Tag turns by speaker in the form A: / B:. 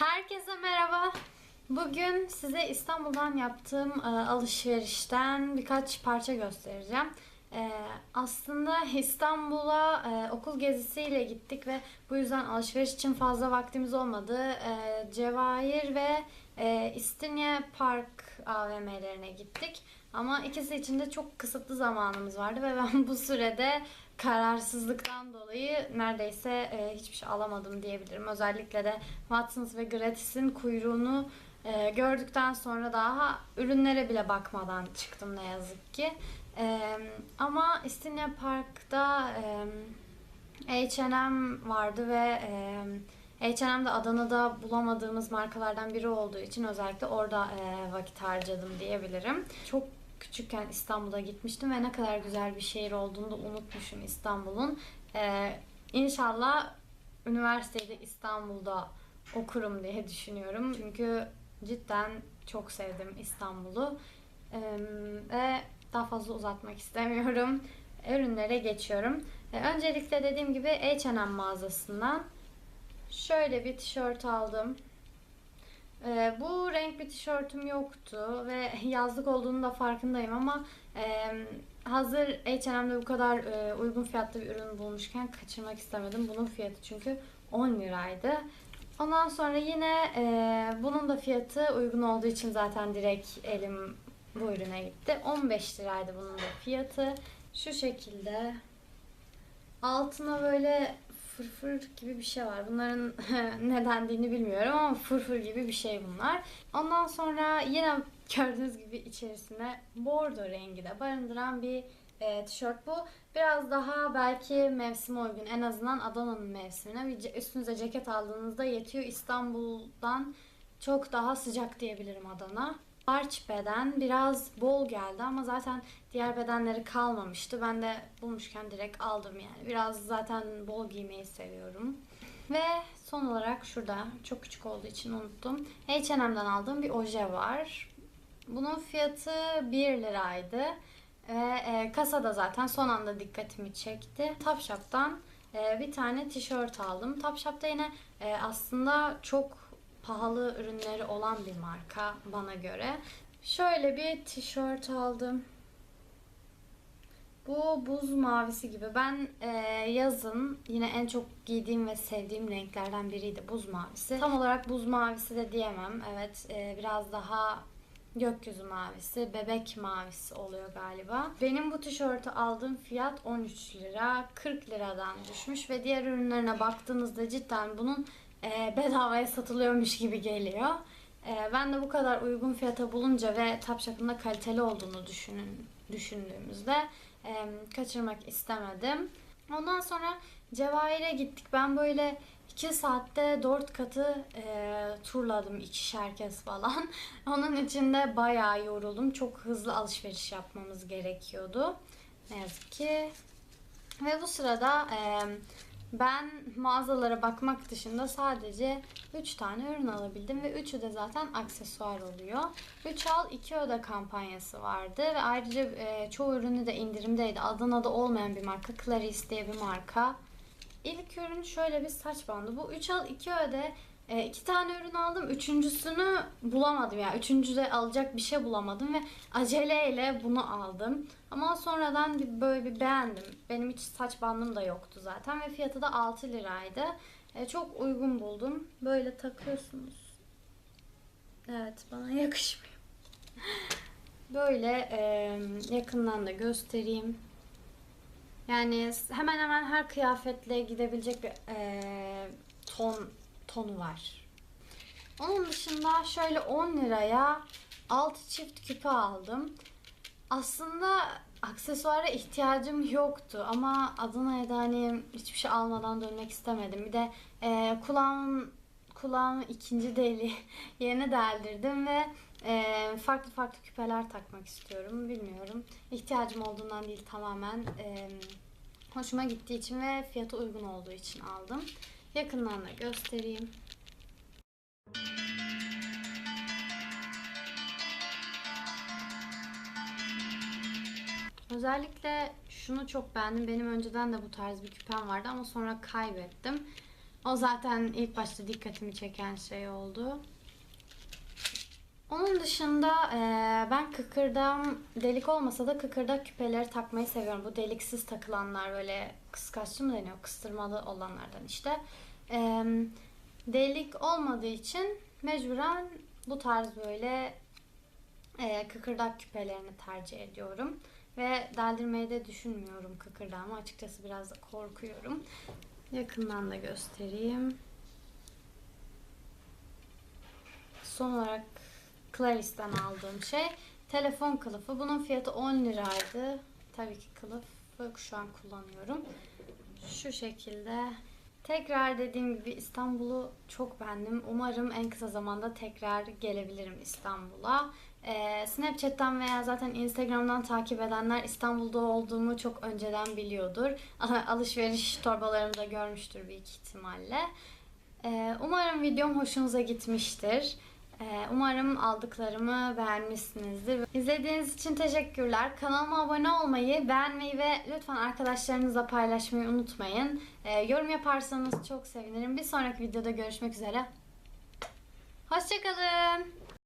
A: Herkese merhaba. Bugün size İstanbul'dan yaptığım e, alışverişten birkaç parça göstereceğim. E, aslında İstanbul'a e, okul gezisiyle gittik ve bu yüzden alışveriş için fazla vaktimiz olmadı. E, Cevahir ve e, İstinye Park AVM'lerine gittik. Ama ikisi için de çok kısıtlı zamanımız vardı ve ben bu sürede kararsızlıktan dolayı neredeyse e, hiçbir şey alamadım diyebilirim. Özellikle de Watsons ve Gratis'in kuyruğunu e, gördükten sonra daha ürünlere bile bakmadan çıktım ne yazık ki. E, ama İstinye Park'ta e, H&M vardı ve e, H&M'de Adana'da bulamadığımız markalardan biri olduğu için özellikle orada e, vakit harcadım diyebilirim. Çok küçükken İstanbul'a gitmiştim ve ne kadar güzel bir şehir olduğunu da unutmuşum İstanbul'un. E, inşallah üniversiteyi de İstanbul'da okurum diye düşünüyorum. Çünkü cidden çok sevdim İstanbul'u. E, ve daha fazla uzatmak istemiyorum. Ürünlere geçiyorum. E, öncelikle dediğim gibi H&M mağazasından Şöyle bir tişört aldım. Ee, bu renk bir tişörtüm yoktu ve yazlık olduğunu da farkındayım ama e, hazır H&M'de bu kadar e, uygun fiyatlı bir ürün bulmuşken kaçırmak istemedim. Bunun fiyatı çünkü 10 liraydı. Ondan sonra yine e, bunun da fiyatı uygun olduğu için zaten direkt elim bu ürüne gitti. 15 liraydı bunun da fiyatı. Şu şekilde altına böyle fırfır gibi bir şey var. Bunların ne dendiğini bilmiyorum ama fırfır gibi bir şey bunlar. Ondan sonra yine gördüğünüz gibi içerisinde bordo rengi de barındıran bir e, tişört bu. Biraz daha belki mevsime uygun. En azından Adana'nın mevsimine. Üstünüze ceket aldığınızda yetiyor. İstanbul'dan çok daha sıcak diyebilirim Adana. Large beden biraz bol geldi ama zaten diğer bedenleri kalmamıştı. Ben de bulmuşken direkt aldım yani. Biraz zaten bol giymeyi seviyorum. Ve son olarak şurada çok küçük olduğu için unuttum. H&M'den aldığım bir oje var. Bunun fiyatı 1 liraydı. Ve e, kasada zaten son anda dikkatimi çekti. Topshop'tan e, bir tane tişört aldım. Topshop'ta yine e, aslında çok pahalı ürünleri olan bir marka bana göre. Şöyle bir tişört aldım. Bu buz mavisi gibi. Ben e, yazın yine en çok giydiğim ve sevdiğim renklerden biriydi buz mavisi. Tam olarak buz mavisi de diyemem. Evet e, biraz daha gökyüzü mavisi, bebek mavisi oluyor galiba. Benim bu tişörtü aldığım fiyat 13 lira. 40 liradan düşmüş ve diğer ürünlerine baktığınızda cidden bunun e, bedavaya satılıyormuş gibi geliyor. E, ben de bu kadar uygun fiyata bulunca ve Topshop'un da kaliteli olduğunu düşünün, düşündüğümüzde e, kaçırmak istemedim. Ondan sonra Cevahir'e gittik. Ben böyle 2 saatte 4 katı e, turladım ikişer kez falan. Onun için de bayağı yoruldum. Çok hızlı alışveriş yapmamız gerekiyordu. Ne yazık ki. Ve bu sırada e, ben mağazalara bakmak dışında sadece 3 tane ürün alabildim ve üçü de zaten aksesuar oluyor. 3 al 2 öde kampanyası vardı ve ayrıca e, çoğu ürünü de indirimdeydi. Adana'da olmayan bir marka Clarice diye bir marka. İlk ürün şöyle bir saç bandı. Bu 3 al 2 öde e, iki tane ürün aldım. Üçüncüsünü bulamadım yani. Üçüncüde alacak bir şey bulamadım ve aceleyle bunu aldım. Ama sonradan bir, böyle bir beğendim. Benim hiç saç bandım da yoktu zaten ve fiyatı da 6 liraydı. E, çok uygun buldum. Böyle takıyorsunuz. Evet bana yakışmıyor. Böyle e, yakından da göstereyim. Yani hemen hemen her kıyafetle gidebilecek bir e, ton tonu var. Onun dışında şöyle 10 liraya 6 çift küpe aldım. Aslında aksesuara ihtiyacım yoktu ama Adana'ya da hani hiçbir şey almadan dönmek istemedim. Bir de e, kulağım kulağımı ikinci deli yerine deldirdim ve e, farklı farklı küpeler takmak istiyorum. Bilmiyorum. İhtiyacım olduğundan değil tamamen e, hoşuma gittiği için ve fiyatı uygun olduğu için aldım. Yakından da göstereyim. Özellikle şunu çok beğendim. Benim önceden de bu tarz bir küpem vardı ama sonra kaybettim. O zaten ilk başta dikkatimi çeken şey oldu. Onun dışında eee, ben kıkırdağım delik olmasa da kıkırdak küpeleri takmayı seviyorum. Bu deliksiz takılanlar böyle kıskaçlı mı deniyor? Kıstırmalı olanlardan işte. Eee, delik olmadığı için mecburen bu tarz böyle eee, kıkırdak küpelerini tercih ediyorum. Ve deldirmeyi de düşünmüyorum kıkırdağımı. Açıkçası biraz da korkuyorum. Yakından da göstereyim. Son olarak Claris'ten aldığım şey telefon kılıfı. Bunun fiyatı 10 liraydı. Tabii ki kılıfı şu an kullanıyorum. Şu şekilde. Tekrar dediğim gibi İstanbul'u çok beğendim. Umarım en kısa zamanda tekrar gelebilirim İstanbul'a. Ee, Snapchat'ten veya zaten Instagram'dan takip edenler İstanbul'da olduğumu çok önceden biliyordur. Alışveriş torbalarımda görmüştür büyük ihtimalle. Ee, umarım videom hoşunuza gitmiştir. Ee, Umarım aldıklarımı beğenmişsinizdir. İzlediğiniz için teşekkürler. Kanalıma abone olmayı, beğenmeyi ve lütfen arkadaşlarınızla paylaşmayı unutmayın. Ee, yorum yaparsanız çok sevinirim. Bir sonraki videoda görüşmek üzere. Hoşçakalın.